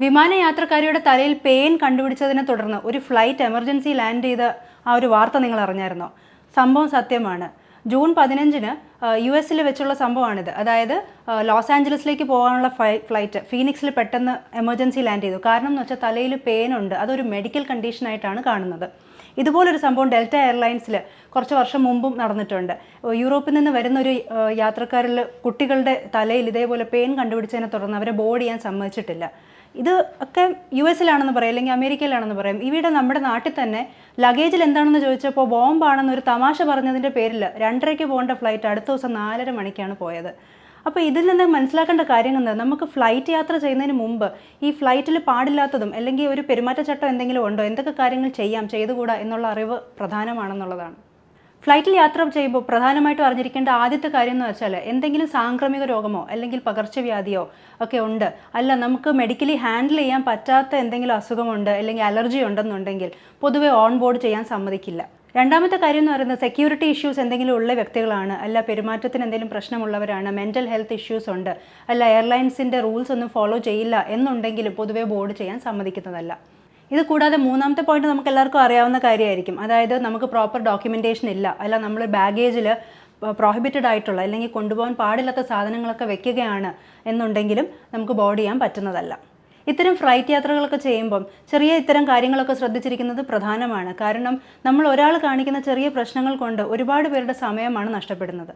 വിമാനയാത്രക്കാരിയുടെ തലയിൽ പെയിൻ കണ്ടുപിടിച്ചതിനെ തുടർന്ന് ഒരു ഫ്ലൈറ്റ് എമർജൻസി ലാൻഡ് ചെയ്ത ആ ഒരു വാർത്ത നിങ്ങൾ അറിഞ്ഞായിരുന്നോ? സംഭവം സത്യമാണ്. ജൂൺ പതിനഞ്ചിന് യു എസിൽ വെച്ചുള്ള സംഭവമാണിത്. അതായത് ലോസ് ആഞ്ചലസിലേക്ക് പോകാനുള്ള ഫ്ലൈ- ഫ്ലൈറ്റ് ഫീനിക്സിൽ പെട്ടെന്ന് എമർജൻസി ലാൻഡ് ചെയ്തു. കാരണം എന്ന് വെച്ചാൽ തലയിൽ പെയിൻ ഉണ്ട്. അതൊരു മെഡിക്കൽ കണ്ടീഷനായിട്ടാണ് കാണുന്നത്. ഇതുപോലൊരു സംഭവം ഡെൽറ്റ എയർലൈൻസിൽ കുറച്ച് വർഷം മുമ്പും നടന്നിട്ടുണ്ട്. യൂറോപ്പിൽ നിന്ന് വരുന്ന ഒരു യാത്രക്കാരിൽ കുട്ടികളുടെ തലയിൽ ഇതേപോലെ പെയിൻ കണ്ടുപിടിച്ചതിനെ തുടർന്ന് അവരെ ബോർഡ് ചെയ്യാൻ സമ്മതിച്ചിട്ടില്ല. ഇത് ഒക്കെ യു എസിലാണെന്ന് പറയാം അല്ലെങ്കിൽ അമേരിക്കയിലാണെന്ന് പറയാം. ഇവിടെ നമ്മുടെ നാട്ടിൽ തന്നെ ലഗേജിൽ എന്താണെന്ന് ചോദിച്ചപ്പോൾ ബോംബാണെന്ന് ഒരു തമാശ പറഞ്ഞതിന്റെ പേരിൽ രണ്ടരയ്ക്ക് പോകേണ്ട ഫ്ലൈറ്റ് അടുത്ത ദിവസം നാലര മണിക്കാണ് പോയത്. അപ്പോൾ ഇതിൽ നിന്ന് മനസ്സിലാക്കേണ്ട കാര്യം എന്താ നമുക്ക് ഫ്ലൈറ്റ് യാത്ര ചെയ്യുന്നതിന് മുമ്പ് ഈ ഫ്ലൈറ്റിൽ പാടില്ലാത്തതും അല്ലെങ്കിൽ ഒരു പെരുമാറ്റച്ചട്ടം എന്തെങ്കിലും ഉണ്ടോ? എന്തൊക്കെ കാര്യങ്ങൾ ചെയ്യാം? ചെയ്തുകൂടാ? എന്നുള്ള അറിവ് പ്രധാനമാണെന്നുള്ളതാണ്. ഫ്ലൈറ്റിൽ യാത്ര ചെയ്യുമ്പോൾ പ്രധാനമായിട്ടും അറിഞ്ഞിരിക്കേണ്ട ആദ്യത്തെ കാര്യം എന്ന് വെച്ചാൽ എന്തെങ്കിലും സാംക്രമിക രോഗമോ അല്ലെങ്കിൽ പകർച്ചവ്യാധിയോ ഒക്കെ ഉണ്ട്. അല്ല നമുക്ക് മെഡിക്കലി ഹാൻഡിൽ ചെയ്യാൻ പറ്റാത്ത എന്തെങ്കിലും അസുഖമുണ്ട് അല്ലെങ്കിൽ അലർജി ഉണ്ടെന്നുണ്ടെങ്കിൽ പൊതുവെ ഓൺ ബോർഡ് ചെയ്യാൻ സമ്മതിക്കില്ല. രണ്ടാമത്തെ കാര്യം എന്ന് പറയുന്നത് സെക്യൂരിറ്റി ഇഷ്യൂസ് എന്തെങ്കിലും ഉള്ള വ്യക്തികളാണ്. അല്ല പെരുമാറ്റത്തിന് എന്തെങ്കിലും പ്രശ്നമുള്ളവരാണ്. മെന്റൽ ഹെൽത്ത് ഇഷ്യൂസ് ഉണ്ട്. അല്ല എയർലൈൻസിന്റെ റൂൾസ് ഒന്നും ഫോളോ ചെയ്യില്ല എന്നുണ്ടെങ്കിലും പൊതുവേ ബോർഡ് ചെയ്യാൻ സമ്മതിക്കുന്നതല്ല. ഇത് കൂടാതെ മൂന്നാമത്തെ പോയിന്റ് നമുക്ക് എല്ലാവർക്കും അറിയാവുന്ന കാര്യമായിരിക്കും. അതായത് നമുക്ക് പ്രോപ്പർ ഡോക്യുമെന്റേഷൻ ഇല്ല. അല്ല നമ്മൾ ബാഗേജിൽ പ്രോഹിബിറ്റഡ് ആയിട്ടുള്ള അല്ലെങ്കിൽ കൊണ്ടുപോകാൻ പാടില്ലാത്ത സാധനങ്ങളൊക്കെ വെക്കുകയാണ് എന്നുണ്ടെങ്കിലും നമുക്ക് ബോർഡ് ചെയ്യാൻ പറ്റുന്നതല്ല. ഇത്തരം ഫ്ലൈറ്റ് യാത്രകളൊക്കെ ചെയ്യുമ്പം ചെറിയ ഇത്തരം കാര്യങ്ങളൊക്കെ ശ്രദ്ധിച്ചിരിക്കുന്നത് പ്രധാനമാണ്. കാരണം നമ്മൾ ഒരാൾ കാണിക്കുന്ന ചെറിയ പ്രശ്നങ്ങൾ കൊണ്ട് ഒരുപാട് പേരുടെ സമയമാണ് നഷ്ടപ്പെടുന്നത്.